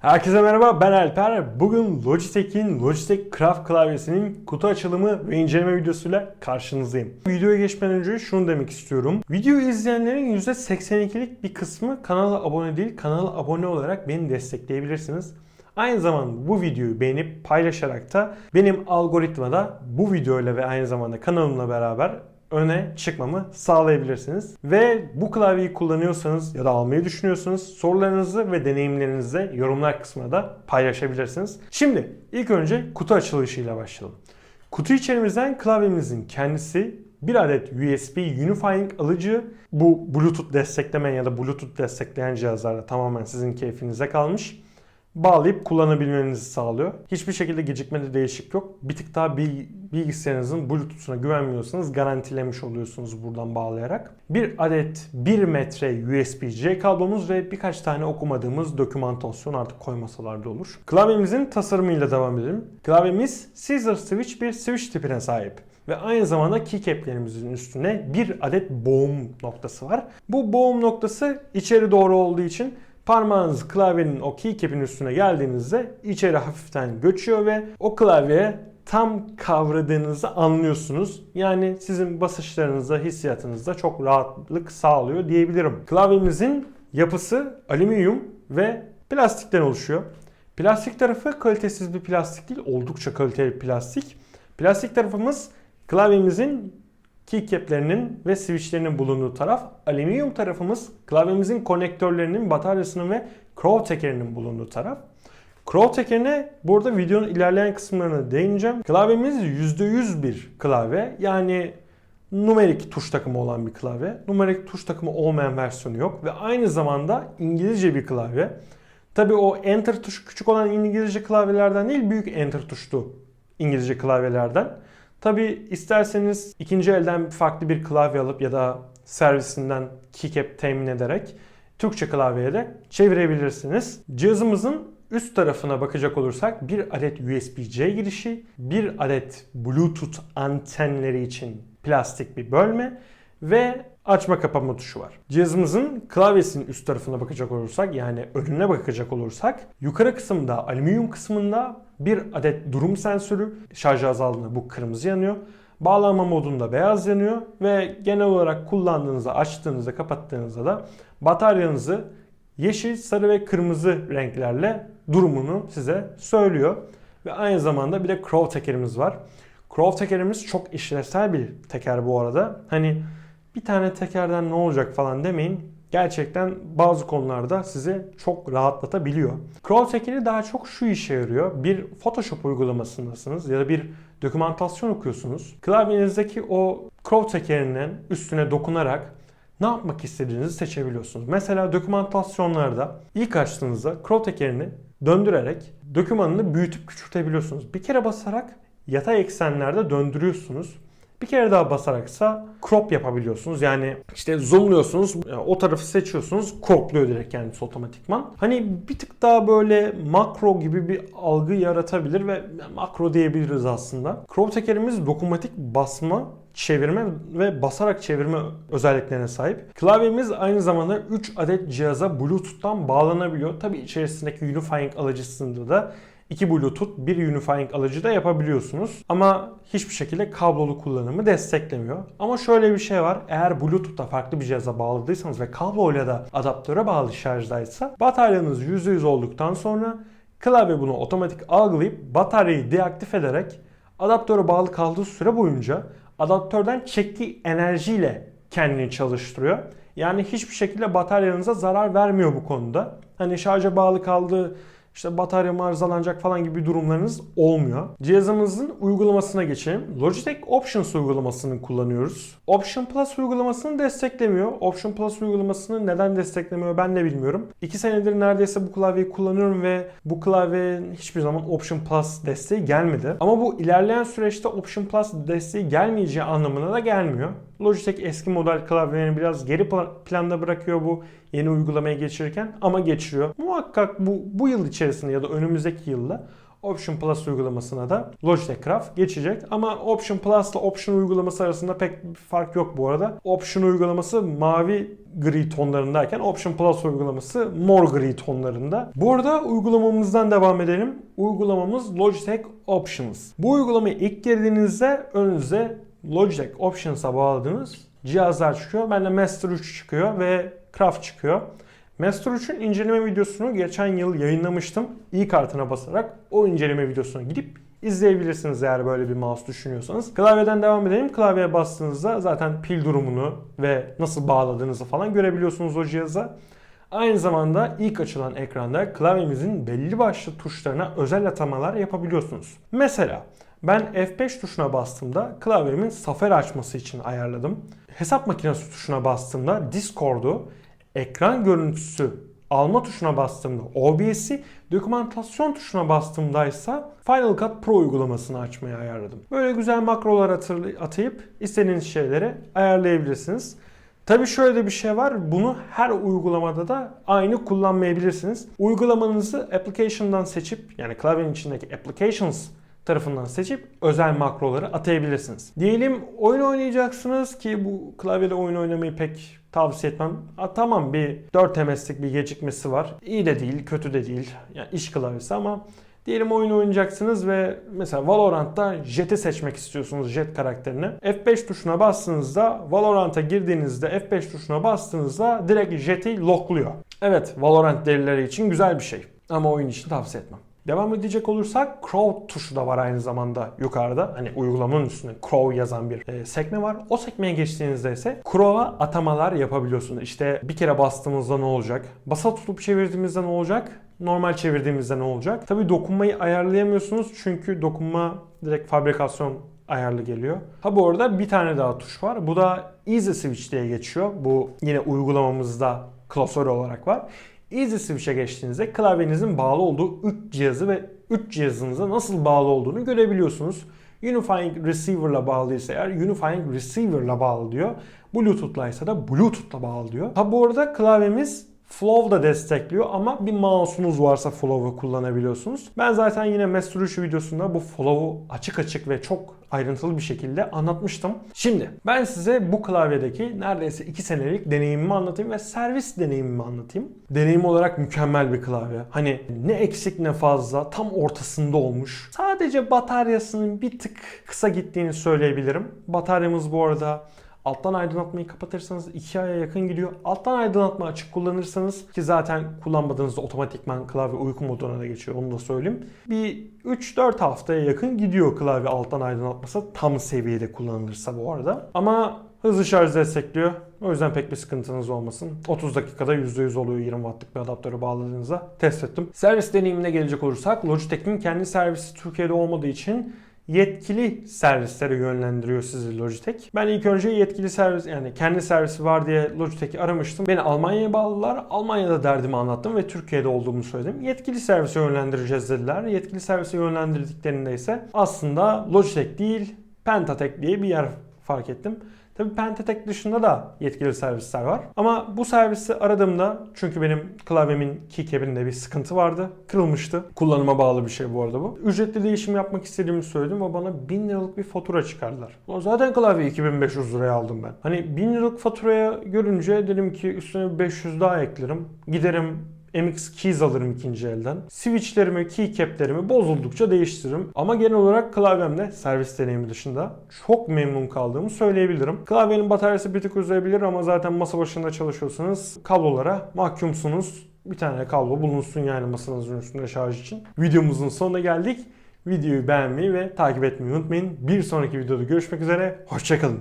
Herkese merhaba ben Alper. Bugün Logitech'in Logitech Craft klavyesinin kutu açılımı ve inceleme videosuyla karşınızdayım. Videoya geçmeden önce şunu demek istiyorum. Videoyu izleyenlerin %82'lik bir kısmı kanala abone değil, kanala abone olarak beni destekleyebilirsiniz. Aynı zamanda bu videoyu beğenip paylaşarak da benim algoritmada bu videoyla ve aynı zamanda kanalımla beraber öne çıkmamı sağlayabilirsiniz. Ve bu klavyeyi kullanıyorsanız ya da almayı düşünüyorsanız sorularınızı ve deneyimlerinizi yorumlar kısmına da paylaşabilirsiniz. Şimdi ilk önce kutu açılışıyla başlayalım. Kutu içerimizden klavyemizin kendisi bir adet USB Unifying alıcı. Bu Bluetooth desteklemeyen ya da Bluetooth destekleyen cihazlarda tamamen sizin keyfinize kalmış bağlayıp kullanabilmenizi sağlıyor. Hiçbir şekilde gecikmede değişik yok. Bir tık daha bir bilgisayarınızın Bluetooth'una güvenmiyorsanız garantilemiş oluyorsunuz buradan bağlayarak. Bir adet 1 metre USB-C kablomuz ve birkaç tane okumadığımız dokümantasyon artık koymasalar da olur. Klavyemizin tasarımıyla devam edelim. Klavyemiz Caesar Switch bir switch tipine sahip ve aynı zamanda keycap'lerimizin üstüne bir adet boğum noktası var. Bu boğum noktası içeri doğru olduğu için parmağınız klavyenin o keycap'in üstüne geldiğinizde içeri hafiften göçüyor ve o klavyeye tam kavradığınızı anlıyorsunuz. Yani sizin basışlarınızda, hissiyatınızda çok rahatlık sağlıyor diyebilirim. Klavyemizin yapısı alüminyum ve plastikten oluşuyor. Plastik tarafı kalitesiz bir plastik değil, oldukça kaliteli bir plastik. Plastik tarafımız klavyemizin keycap'lerinin ve switchlerinin bulunduğu taraf. Alüminyum tarafımız klavyemizin konektörlerinin, bataryasının ve crow tekerinin bulunduğu taraf. Crow tekerine burada videonun ilerleyen kısımlarına değineceğim. Klavyemiz %100 bir klavye. Yani numerik tuş takımı olan bir klavye. Numerik tuş takımı olmayan versiyonu yok. Ve aynı zamanda İngilizce bir klavye. Tabi o enter tuşu küçük olan İngilizce klavyelerden değil, büyük enter tuşlu İngilizce klavyelerden. Tabi isterseniz ikinci elden farklı bir klavye alıp ya da servisinden keycap temin ederek Türkçe klavyeye de çevirebilirsiniz. Cihazımızın üst tarafına bakacak olursak bir adet USB-C girişi, bir adet Bluetooth antenleri için plastik bir bölme ve açma kapama tuşu var. Cihazımızın klavyesinin üst tarafına bakacak olursak yani önüne bakacak olursak yukarı kısımda alüminyum kısmında bir adet durum sensörü şarj azaldığında bu kırmızı yanıyor. Bağlama modunda beyaz yanıyor ve genel olarak kullandığınızda, açtığınızda, kapattığınızda da bataryanızı yeşil, sarı ve kırmızı renklerle durumunu size söylüyor. Ve aynı zamanda bir de crow tekerimiz var. Crow tekerimiz çok işlevsel bir teker bu arada. Hani bir tane tekerden ne olacak falan demeyin. Gerçekten bazı konularda sizi çok rahatlatabiliyor. Crow tekeri daha çok şu işe yarıyor. Bir Photoshop uygulamasındasınız ya da bir dokümantasyon okuyorsunuz. Klavyenizdeki o Crow tekerinin üstüne dokunarak ne yapmak istediğinizi seçebiliyorsunuz. Mesela dokümantasyonlarda ilk açtığınızda Crow tekerini döndürerek dokümanını büyütüp küçültebiliyorsunuz. Bir kere basarak yatay eksenlerde döndürüyorsunuz. Bir kere daha basaraksa crop yapabiliyorsunuz. Yani işte zoomluyorsunuz, o tarafı seçiyorsunuz, cropluyor direkt kendisi otomatikman. Hani bir tık daha böyle makro gibi bir algı yaratabilir ve makro diyebiliriz aslında. Crop tekerimiz dokunmatik basma çevirme ve basarak çevirme özelliklerine sahip. Klavyemiz aynı zamanda 3 adet cihaza Bluetooth'tan bağlanabiliyor. Tabi içerisindeki Unifying alıcısında da iki Bluetooth, bir Unifying alıcı da yapabiliyorsunuz. Ama hiçbir şekilde kablolu kullanımı desteklemiyor. Ama şöyle bir şey var. Eğer Bluetooth'ta farklı bir cihaza bağladıysanız ve kabloyla da adaptöre bağlı şarjdaysa bataryanız %100 olduktan sonra klavye bunu otomatik algılayıp bataryayı deaktif ederek adaptöre bağlı kaldığı süre boyunca adaptörden çektiği enerjiyle kendini çalıştırıyor. Yani hiçbir şekilde bataryanıza zarar vermiyor bu konuda. Hani şarja bağlı kaldığı işte batarya arızalanacak falan gibi durumlarınız olmuyor. Cihazımızın uygulamasına geçelim. Logitech Options uygulamasını kullanıyoruz. Option Plus uygulamasını desteklemiyor. Option Plus uygulamasını neden desteklemiyor ben de bilmiyorum. 2 senedir neredeyse bu klavyeyi kullanıyorum ve bu klavyenin hiçbir zaman Option Plus desteği gelmedi. Ama bu ilerleyen süreçte Option Plus desteği gelmeyeceği anlamına da gelmiyor. Logitech eski model klavyelerini biraz geri planda bırakıyor bu yeni uygulamaya geçirirken ama geçiriyor. Muhakkak bu, bu yıl içerisinde ya da önümüzdeki yılda Option Plus uygulamasına da Logitech Craft geçecek. Ama Option Plus ile Option uygulaması arasında pek bir fark yok bu arada. Option uygulaması mavi gri tonlarındayken Option Plus uygulaması mor gri tonlarında. Bu arada uygulamamızdan devam edelim. Uygulamamız Logitech Options. Bu uygulamayı ilk girdiğinizde önünüze Logitech Options'a bağladığınız cihazlar çıkıyor. Bende Master 3 çıkıyor ve Craft çıkıyor. Master 3'ün inceleme videosunu geçen yıl yayınlamıştım. İyi kartına basarak o inceleme videosuna gidip izleyebilirsiniz eğer böyle bir mouse düşünüyorsanız. Klavyeden devam edelim. Klavyeye bastığınızda zaten pil durumunu ve nasıl bağladığınızı falan görebiliyorsunuz o cihaza. Aynı zamanda ilk açılan ekranda klavyemizin belli başlı tuşlarına özel atamalar yapabiliyorsunuz. Mesela ben F5 tuşuna bastığımda klavyemin Safari açması için ayarladım. Hesap makinesi tuşuna bastığımda Discord'u, ekran görüntüsü alma tuşuna bastığımda OBS'i, dokümantasyon tuşuna bastığımda ise Final Cut Pro uygulamasını açmayı ayarladım. Böyle güzel makrolar atayıp istediğiniz şeyleri ayarlayabilirsiniz. Tabi şöyle bir şey var. Bunu her uygulamada da aynı kullanmayabilirsiniz. Uygulamanızı application'dan seçip yani klavyenin içindeki applications tarafından seçip özel makroları atayabilirsiniz. Diyelim oyun oynayacaksınız ki bu klavyede oyun oynamayı pek tavsiye etmem. Ha, tamam bir 4 MS'lik bir gecikmesi var. İyi de değil, kötü de değil. Yani iş klavyesi ama Diyelim oyun oynayacaksınız ve mesela Valorant'ta Jet'i seçmek istiyorsunuz Jet karakterini. F5 tuşuna bastığınızda Valorant'a girdiğinizde F5 tuşuna bastığınızda direkt Jet'i lockluyor. Evet Valorant delileri için güzel bir şey ama oyun için tavsiye etmem. Devam edecek olursak Crow tuşu da var aynı zamanda yukarıda. Hani uygulamanın üstünde Crow yazan bir e, sekme var. O sekmeye geçtiğinizde ise Crow'a atamalar yapabiliyorsunuz. İşte bir kere bastığımızda ne olacak? Basılı tutup çevirdiğimizde ne olacak? Normal çevirdiğimizde ne olacak? Tabii dokunmayı ayarlayamıyorsunuz çünkü dokunma direkt fabrikasyon ayarlı geliyor. Ha bu arada bir tane daha tuş var. Bu da Easy Switch diye geçiyor. Bu yine uygulamamızda klasör olarak var. Easy Switch'e geçtiğinizde klavyenizin bağlı olduğu 3 cihazı ve 3 cihazınıza nasıl bağlı olduğunu görebiliyorsunuz. Unifying Receiver'la bağlıysa eğer Unifying Receiver'la bağlı diyor. Bluetooth'la ise de Bluetooth'la bağlı diyor. Ha bu arada klavyemiz Flow da destekliyor ama bir mouse'unuz varsa Flow'u kullanabiliyorsunuz. Ben zaten yine 3 videosunda bu Flow'u açık açık ve çok ayrıntılı bir şekilde anlatmıştım. Şimdi ben size bu klavyedeki neredeyse 2 senelik deneyimimi anlatayım ve servis deneyimimi anlatayım. Deneyim olarak mükemmel bir klavye. Hani ne eksik ne fazla tam ortasında olmuş. Sadece bataryasının bir tık kısa gittiğini söyleyebilirim. Bataryamız bu arada Alttan aydınlatmayı kapatırsanız 2 aya yakın gidiyor. Alttan aydınlatma açık kullanırsanız ki zaten kullanmadığınızda otomatikman klavye uyku moduna da geçiyor onu da söyleyeyim. Bir 3-4 haftaya yakın gidiyor klavye alttan aydınlatması tam seviyede kullanılırsa bu arada. Ama hızlı şarj destekliyor. O yüzden pek bir sıkıntınız olmasın. 30 dakikada %100 oluyor 20 wattlık bir adaptörü bağladığınızda. Test ettim. Servis deneyimine gelecek olursak Logitech'in kendi servisi Türkiye'de olmadığı için yetkili servislere yönlendiriyor sizi Logitech. Ben ilk önce yetkili servis yani kendi servisi var diye Logitech'i aramıştım. Beni Almanya'ya bağladılar. Almanya'da derdimi anlattım ve Türkiye'de olduğumu söyledim. Yetkili servise yönlendireceğiz dediler. Yetkili servise yönlendirdiklerinde ise aslında Logitech değil Pentatek diye bir yer fark ettim. Tabii Pentatek dışında da yetkili servisler var. Ama bu servisi aradığımda çünkü benim klavyemin keycap'inde bir sıkıntı vardı. Kırılmıştı. Kullanıma bağlı bir şey bu arada bu. Ücretli değişim yapmak istediğimi söyledim ve bana 1000 liralık bir fatura çıkardılar. O zaten klavye 2500 liraya aldım ben. Hani 1000 liralık faturaya görünce dedim ki üstüne 500 daha eklerim. Giderim MX Keys alırım ikinci elden. Switchlerimi, keycap'lerimi bozuldukça değiştiririm. Ama genel olarak klavyemde servis deneyimi dışında çok memnun kaldığımı söyleyebilirim. Klavyenin bataryası bir tık uzayabilir ama zaten masa başında çalışıyorsanız kablolara mahkumsunuz. Bir tane kablo bulunsun yani masanızın üstünde şarj için. Videomuzun sonuna geldik. Videoyu beğenmeyi ve takip etmeyi unutmayın. Bir sonraki videoda görüşmek üzere. Hoşçakalın.